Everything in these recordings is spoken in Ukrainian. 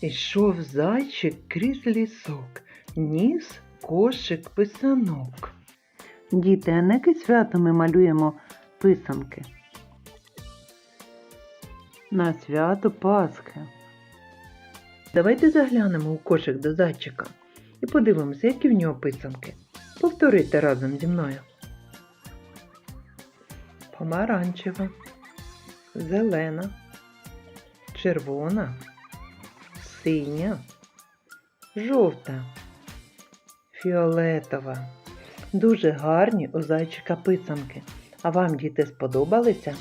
Ішов зайчик крізь лісок, ніс кошик писанок. Діти, а на яке свято ми малюємо писанки? На свято Пасхи. Давайте заглянемо у кошик до зайчика і подивимося, які в нього писанки. Повторити разом зі мною. Помаранчева, зелена, червона, синя, жовта, фіолетова. Дуже гарні у зайчика писанки. А вам, діти, сподобалися?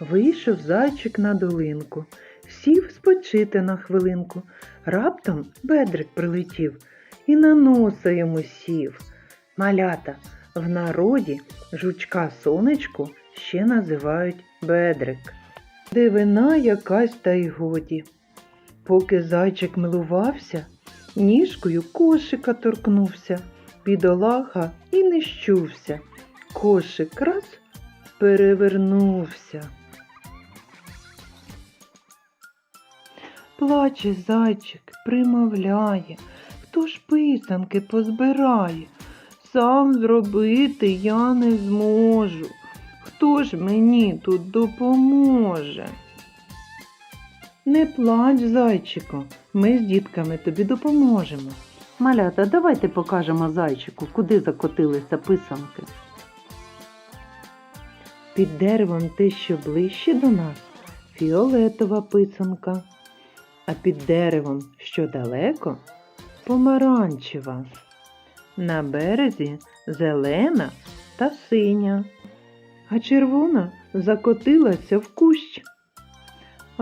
Вийшов зайчик на долинку, сів спочити на хвилинку. Раптом бедрик прилетів і на носа йому сів. Малята в народі жучка сонечку ще називають бедрик. Дивина якась та й годі. Поки зайчик милувався, ніжкою кошика торкнувся, бідолаха і не щувся. Кошик раз перевернувся. Плаче зайчик, примовляє, хто ж писанки позбирає. Сам зробити я не зможу. Хто ж мені тут допоможе? Не плач, зайчику, ми з дітками тобі допоможемо. Малята, давайте покажемо зайчику, куди закотилися писанки. Під деревом те, що ближче до нас, фіолетова писанка, а під деревом, що далеко, помаранчева. На березі зелена та синя, а червона закотилася в кущ,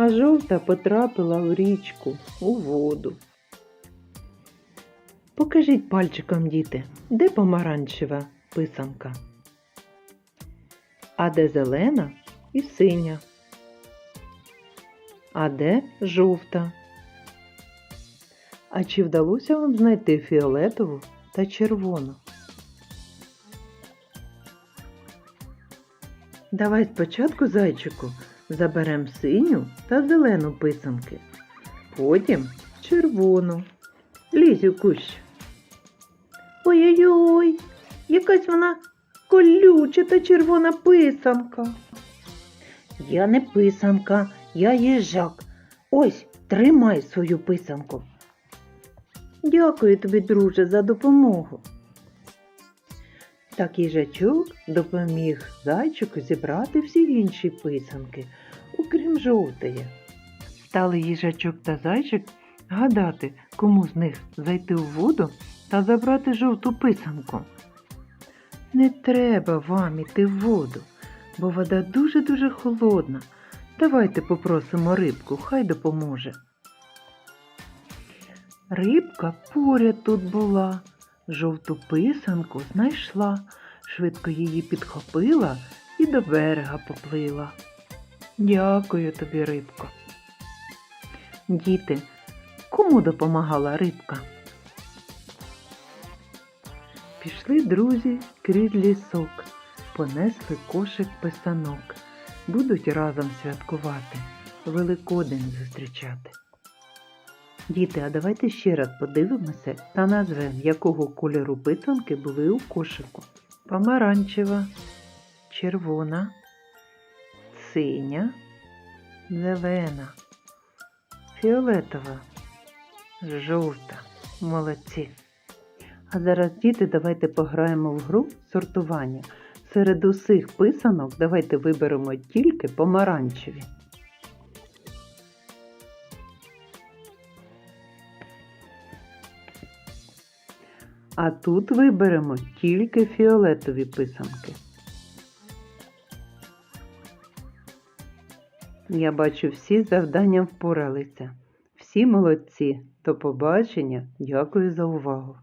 а жовта потрапила в річку, у воду. Покажіть пальчиком, діти, де помаранчева писанка, а де зелена і синя, а де жовта. А чи вдалося вам знайти фіолетову та червону? Давай спочатку зайчику заберемо синю та зелену писанки, потім червону. Лізь у кущ. Ой-ой-ой, якась вона колюча та червона писанка. Я не писанка, я їжак. Ось, тримай свою писанку. Дякую тобі, друже, за допомогу. Так їжачок допоміг зайчику зібрати всі інші писанки, окрім жовтої. Стали їжачок та зайчик гадати, кому з них зайти у воду та забрати жовту писанку. Не треба вам іти в воду, бо вода дуже-дуже холодна. Давайте попросимо рибку, хай допоможе. Рибка поряд тут була, жовту писанку знайшла, швидко її підхопила і до берега поплила. Дякую тобі, рибко. Діти, кому допомагала рибка? Пішли друзі крізь лісок, понесли кошик писанок. Будуть разом святкувати, Великодень зустрічати. Діти, а давайте ще раз подивимося та назвемо, якого кольору писанки були у кошику. Помаранчева, червона, синя, зелена, фіолетова, жовта. Молодці. А зараз, діти, давайте пограємо в гру сортування. Серед усіх писанок давайте виберемо тільки помаранчеві. А тут виберемо тільки фіолетові писанки. Я бачу, всі з завданням впоралися. Всі молодці. До побачення. Дякую за увагу.